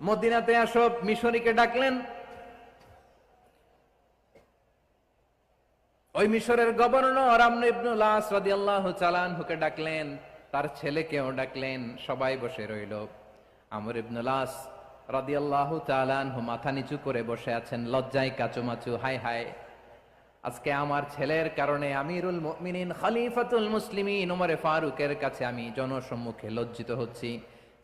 মদিনাতে আসব মিশরীকে ডাকলেন। ওই মিশরের গভর্নর চালানহুকে ডাকলেন, তার ছেলেকেও ডাকলেন, সবাই বসে রইল। আমর ইবনুল আস চালানহু মাথা নিচু করে বসে আছেন, লজ্জায় কাচুমাচু হাই হাই আজকে আমার ছেলের কারণে আমিরুল মুমিনিন, খলিফাতুল মুসলিমিন ওমরে ফারুকের কাছে আমি জনসম্মুখে লজ্জিত হচ্ছি।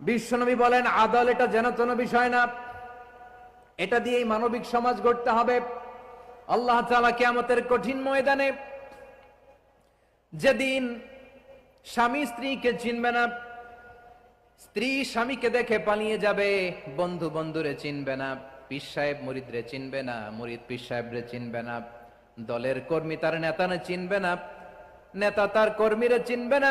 বিশ্বনবী বলেন, আদল এটা যেন তেন বিষয় না। এটা দিয়েই মানবিক সমাজ গড়তে হবে। আল্লাহ তাআলা কিয়ামতের কঠিন ময়দানে যেদিন স্বামী স্ত্রীকে চিনবে না, স্ত্রী স্বামীকে দেখে পালিয়ে যাবে, বন্ধু বন্ধুরে চিনবে না, পীর সাহেব মুরিদরে চিনবে না, মুরিদ পীর সাহেবরে চিনবে না, দলের কর্মী তার নেতারে চিনবে না, নেতা তার কর্মীরে চিনবে না।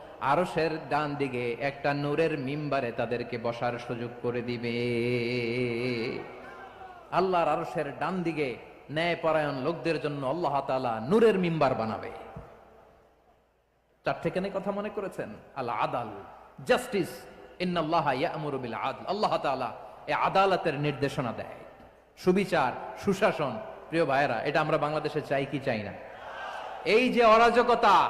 আরশের ডান দিকে একটা নূরের মিম্বারে তাদেরকে বসার সুযোগ করে দিবে। আল্লাহর আরশের ডান দিকে ন্যায় পরায়ণ লোকদের জন্য আল্লাহ তাআলা নূরের মিম্বার বানাবে। চারটেখানে কথা মনে করেছেন? আল্লাহ আদাল, জাস্টিস আল্লাহ এই আদালতের নির্দেশনা দেয়। সুবিচার, সুশাসন, প্রিয় ভাইরা এটা আমরা বাংলাদেশে চাই কি চাই না? এই যে অরাজকতা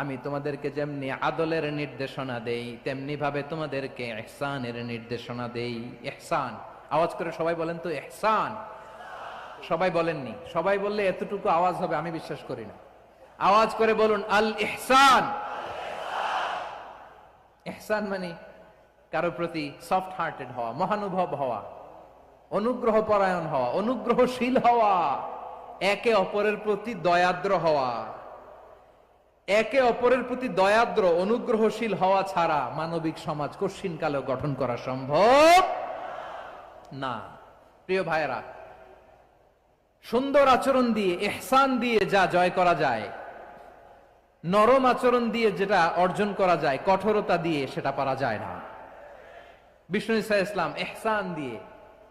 আমি তোমাদেরকে যেমনি আদলের নির্দেশনা দেই তেমনি ভাবে তোমাদেরকে ইহসানের নির্দেশনা দেই। এহসান আওয়াজ করে সবাই বলেন তো এহসান সবাই বলেননি। সবাই বললে এতটুকু আওয়াজ হবে, আমি বিশ্বাস করি না। আওয়াজ করে বলুন আল ইহসান এহসান মানে কারও প্রতি সফট হার্টেড হওয়া, মহানুভব হওয়া। অনুগ্রহ পরায়ণ হওয়া, অনুগ্রহশীল হওয়া, একে অপরের প্রতি দয়াদ্র হওয়া, একে অপরের প্রতি দয়াদ্র, অনুগ্রহশীল হওয়া ছাড়া মানবিক সমাজ কশিন কালেও গঠন করা সম্ভব না। প্রিয় ভাইয়েরা, সুন্দর আচরণ দিয়ে এহসান দিয়ে যা জয় করা যায়, নরম আচরণ দিয়ে যেটা অর্জন করা যায়, কঠোরতা দিয়ে সেটা পারা যায় না। বিষ্ণু ইসা ইসলাম এহসান দিয়ে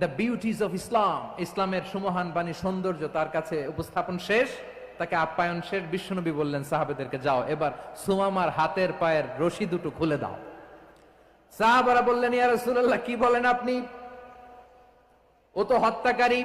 দ্য বিউটিজ অফ ইসলাম ইসলামের সুমহান বাণী সৌন্দর্য তার কাছে উপস্থাপন শেষ। তাকে আপ্যায়ন শেষ। বিশ্বনবী বললেন, সাহাবেদেরকে যাও, এবার সুমামার হাতের পায়ের রশি দুটো খুলে দাও। সাহাবারা বললেন ইয়ারসুল্লাহ কি বলেন আপনি? ও তো হত্যাকারী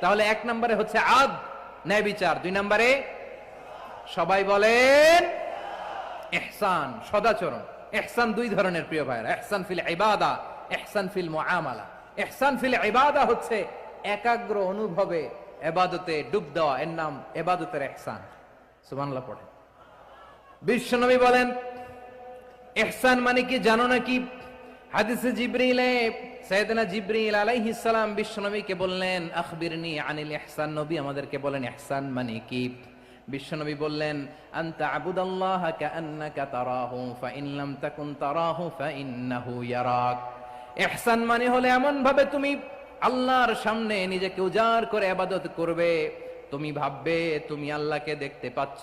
তাহলে এক নম্বরে হচ্ছে আদ, ন্যায় বিচার। দুই নম্বরে সবাই বলেন এহসান সদাচরণ। এহসান দুই ধরনের প্রিয় ভাইরা এহসান ফিল ইবাদা এহসান ফিল মুআমালা। এহসান ফিল ইবাদা হচ্ছে একাগ্র অনুভবে এবাদতে ডুব দেওয়া। এর নাম এবাদতের এহসান সুবহানাল্লাহ পড়ে বিশ্বনবী বলেন এহসান মানে কি জানো নাকি হাদিসে জিব্রিলে সাইয়েদনা জিব্রিল আলাইহিস সালাম বিশ্বনবীকে বললেন, আখবিরনি আনিল ইহসান। নবী আমাদেরকে বলেন, ইহসান মানে কি? বিশ্বনবী বললেন, আনতা আবুদাল্লাহ কাআন্নাকা তারাহু, ফাইন লাম তাকুন তারাহু ফাইন্নাহু ইয়ারাক। ইহসান মানে হলে এমন ভাবে তুমি আল্লাহর সামনে নিজেকে উজাড় করে ইবাদত করবে। তুমি ভাববে, তুমি আল্লাহকে দেখতে পাচ্ছ।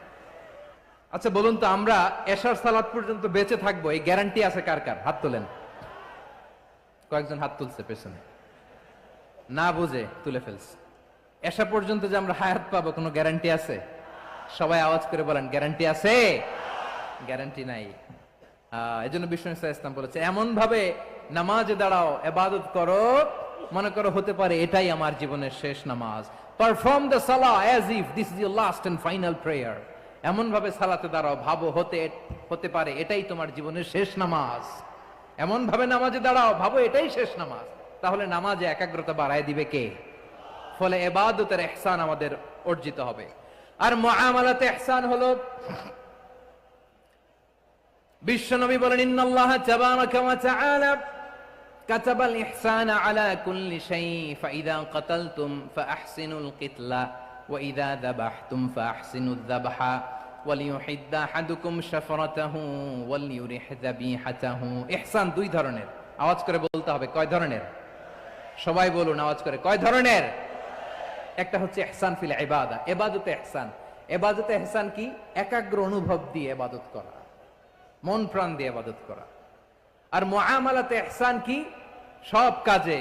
আচ্ছা বলুন তো, আমরা এশার সালাত পর্যন্ত বেঁচে থাকব, এই গ্যারান্টি আছে কার কার? হাত তোলেন। কয়েকজন হাত তুলছে পেছনে। না বুঝে, তুলে ফেলছে। এসা পর্যন্ত যে আমরা হায়াত পাবো, কোনো গ্যারান্টি আছে? সবাই আওয়াজ করে বলেন গ্যারান্টি আছে? গ্যারান্টি নাই। এই জন্য বিষ্ণু ইসলাম বলেছে এমন ভাবে নামাজে দাঁড়াও, এবাদত করো, মনে করো হতে পারে এটাই আমার জীবনের শেষ নামাজ। পারফর্ম দ্য সালা as if this is your last and final prayer এমন ভাবে সালাতে দাঁড়াও ভাবো হতে হতে পারে এটাই তোমার জীবনের শেষ নামাজ এমন ভাবে নামাজে দাঁড়াও ভাবো এটাই শেষ নামাজ তাহলে নামাজে একাগ্রতা বাড়ায় দিবে কে ফলে এবাদতের এহসান আমাদের অর্জিত হবে আর মুআমালাতে এহসান হলো বিশ্বনবী বলেন ইন্নাল্লাহ তাবারাকা ওয়া তাআলা كتب الإحسان على كل شيء فإذا قتلتم فأحسنوا القتلة وإذا ذبحتم فأحسنوا الذبح وليحد أحدكم شفرته وليرح ذبيحته إحسان দুই ধরনের আওয়াজ করে বলতে হবে কয় ধরনের সবাই বলুন আওয়াজ করে কয় ধরনের একটা হচ্ছে এহসান ফিল ইবাদা এবাদতে এহসান এবাদতে এহসান কি একাগ্র অনুভব দিয়ে এবাদত করা মন প্রাণ দিয়ে এবাদত করা আর মুআমালাতে এহসান কি সব কাজে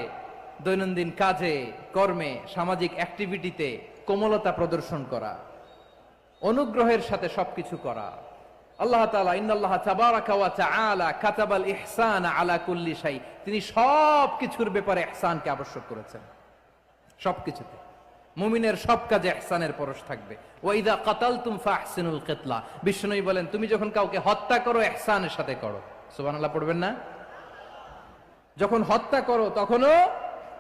দৈনন্দিন কাজে কর্মে সামাজিক অ্যাক্টিভিটিতে কোমলতা প্রদর্শন করা, অনুগ্রহের সাথে সবকিছু করা। আল্লাহ তাবারাকা ওয়া তাআলা কাতাবাল ইহসান আলা কুল্লি শাই। তিনি সব কিছুর ব্যাপারে ইহসানকে আবশ্যক করেছেন। সবকিছুতে। মুমিনের সব কাজে ইহসানের পরশ থাকবে। ওয়াইদা কাতালতুম ফাহসিনুল কিতলা। বিষ্ণুই বলেন, তুমি যখন কাউকে হত্যা করো, ইহসানের সাথে করো। সুবহানাল্লাহ, পড়বেন না? যখন হত্যা করো, তখনও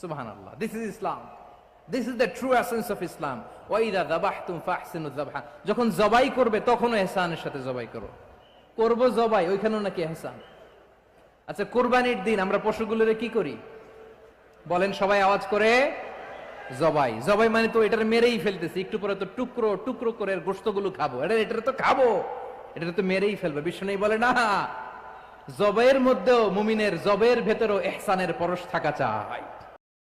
সুবহান আল্লাহ this is Islam this is the true essence of Islam ওয়াইদা দাবাহতুম ফাহসিনু যাবহা যখন জবাই করবে, তখনও এহসানের সাথে জবাই করো। করব জবাই, ওইখানেও নাকি এহসান। আচ্ছা কোরবানির দিন আমরা পশুগুলোরে কি করি? বলেন, সবাই আওয়াজ করে, জবাই। জবাই মানে তো এটার মেরেই ফেলতেছি। একটু পরে তো টুকরো টুকরো করে গোস্তগুলো খাব। এটা এটা তো খাব। এটা তো মেরেই ফেলবে। বিশ্ব নেই বলে, না জবের মধ্যেও মুমিনের জবের ভেতরেও এহসানের পরশ থাকা চাই।